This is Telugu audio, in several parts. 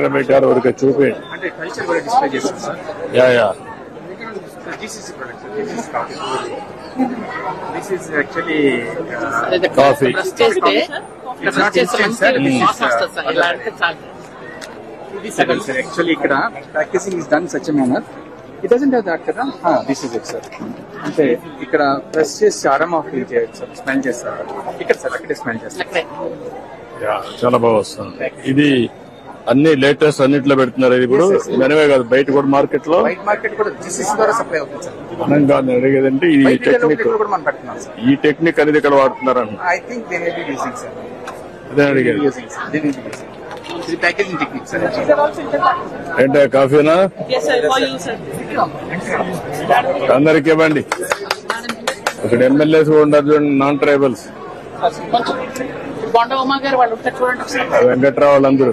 పెట్టారు ఊరికే చూపి. అంటే కల్చర్ కూడా డిస్ప్లే చేస్తాం sir yeah yeah. GCC product this is coffee this is actually coffee brush చేస్తే It's బ్రష్ not చేస్తే instant, sir. మంచి It is, వాసన వస్తుంది సార్ ఇలా అంటే చాలు ఇది సగం సార్ యాక్చువల్లీ ఇక్కడ packaging is done such manner it doesn't have that కదా? దిస్ ఇస్ ఇట్ సార్ అంటే ఇక్కడ ప్రెస్ చేసి చేయొచ్చు సార్ స్మెల్ చేస్తారు. ఇక్కడ సార్ అక్కడే స్మెల్ చేస్తారు. చాలా బాగా వస్తుంది. ఇది అన్ని లేటెస్ట్ అన్నిట్లో పెడుతున్నారు ఇది ఇప్పుడు. మనమే కాదు బయట కూడా మార్కెట్లో వైట్ మార్కెట్ కూడా జీసీసీ ద్వారా సప్లై అవుతుంది సార్ మనం కాదు అడిగేదంటే ఈ టెక్నిక్ కూడా మనం పెడుతున్నాం సార్ ఈ టెక్నిక్ అనేది ఇక్కడ అదే అడిగేది సార్ ఏంటో కాఫీనా Yes, sir. For you, sir. అందరికి ఇవ్వండి ఇక్కడ ఎమ్మెల్యేస్ కూడా ఉన్నారు చూడండి నాన్ ట్రైబల్స్ వెంకట్రావు వాళ్ళందరూ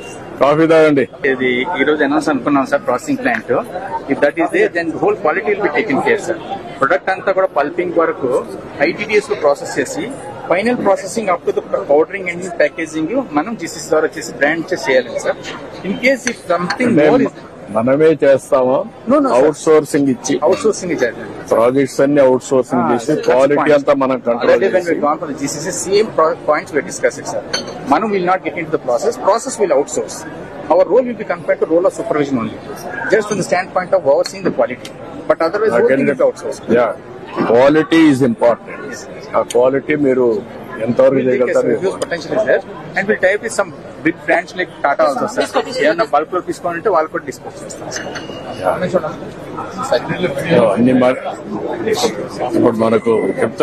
కాఫీ తాగండి. ఇది ఈ రోజు అనౌన్స్ అనుకున్నాం sir processing plant if that is they then whole quality will be taken care sir product అంతా కూడా పల్పింగ్ వరకు ఐటీడీఎస్లో ప్రాసెస్ చేసి final processing up to the powdering and packaging మనం జీసీసీ ద్వారా వచ్చేసి బ్రాండ్ చేయాలి sir in case if something more మనమే చేస్తామా. అవుట్ సోర్సింగ్ ఇచ్చి అవుట్ సోర్సింగ్ ప్రాజెక్ట్స్ అన్ని అవుట్ సోర్సింగ్ చేసి క్వాలిటీ అంతా మనం control points we discussed, sir. Manu will not get into the process. Process will outsource. Our role will be compared to role of supervision only, just from the standpoint of overseeing the quality. But otherwise, whole thing is outsourced. Yeah quality is important ఆ క్వాలిటీ మీరు ఎంతవరకు చేయగలుగుతారు huge potential is there, and we'll tie big brands like Tata also, sir. ఏమన్నా బల్క్లో తీసుకోవాలంటే వాళ్ళు కూడా డిస్పోజ్ చేస్తాం అన్ని ఇప్పుడు మనకు చెప్తా